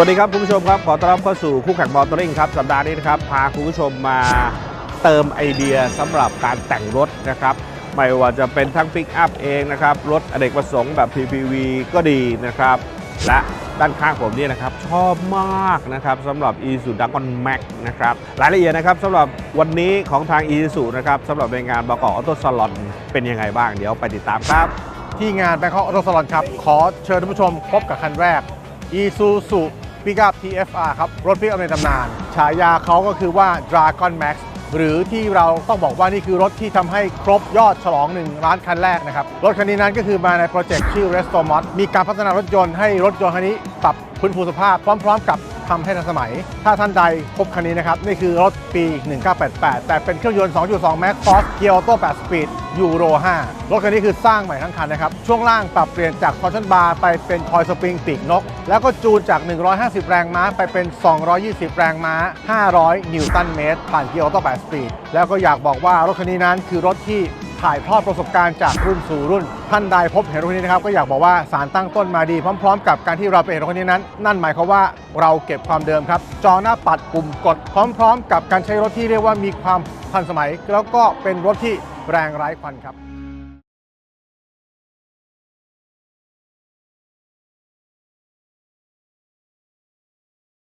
วัสดีครับคุณผู้ชมครับ ขอต้อนรับเข้าสู่คู่แข่งมอเตอร์ริงครับสัปดาห์นี้นะครับพาคุณผู้ชมมาเติมไอเดียสำหรับการแต่งรถนะครับไม่ว่าจะเป็นทั้งปิกอัพเองนะครับรถอเนกประสงค์แบบ PPV ก็ดีนะครับ และด้านข้างผมนี่นะครับ ชอบมากนะครับสำหรับ e s u d a g o n Max นะครับรายละเอียดนะครับสำหรับวันนี้ของทาง e s u นะครับสำหรับในงานบกอบออโต้ซลอนเป็นยังไงบ้างเดี๋ยวไปติดตามครับ ที่งาน Bangkok Auto Salon ครับ ขอเชิญท่านผู้ชมพบกับคันแรก พิกาฟ์ TFR ครับ รถพิกอัพในตำนาน ฉายาเขาก็คือว่า Dragon Max หรือที่เราต้องบอกว่านี่คือรถที่ทำให้ครบยอดฉลองหนึ่งร้านคันแรกนะครับ รถคันนี้นั้นก็คือมาในโปรเจกต์ชื่อ Restomod มีการพัฒนารถยนต์ให้รถยนต์คันนี้ปรับพื้นฟูสภาพพร้อม ๆ กับ ทำให้ทันสมัย ถ้าท่านใดพบคันนี้นะครับ นี่คือรถปี 1988 แต่เป็นเครื่องยนต์ 2.2 Max Force เกียร์ออโต้8สปีดยูโร 5 รถคันนี้คือสร้างใหม่ทั้งคันนะครับ ช่วงล่างปรับเปลี่ยนจากคอร์ชันบาร์ไปเป็นคอยสปริงปีกนก แล้วก็จูนจาก 150 แรงม้าไปเป็น 220 แรงม้า 500 นิวตันเมตรผ่านเกียร์ออโต้8สปีดแล้วก็อยากบอกว่ารถคันนี้นั้นคือรถที่ ถ่ายทอดประสบการณ์จากรุ่นสู่รุ่น ท่านใดพบเห็นรถคันนี้นะครับก็อยากบอกว่าสารตั้งต้นมาดีพร้อม ๆ กับการที่เราไปเห็นรถคันนี้นั้น นั่นหมายความว่าเราเก็บความเดิมครับ จอหน้าปัดปุ่มกดพร้อม ๆ กับการใช้รถที่เรียกว่ามีความทันสมัย แล้วก็เป็นรถที่แรงไร้ควันครับ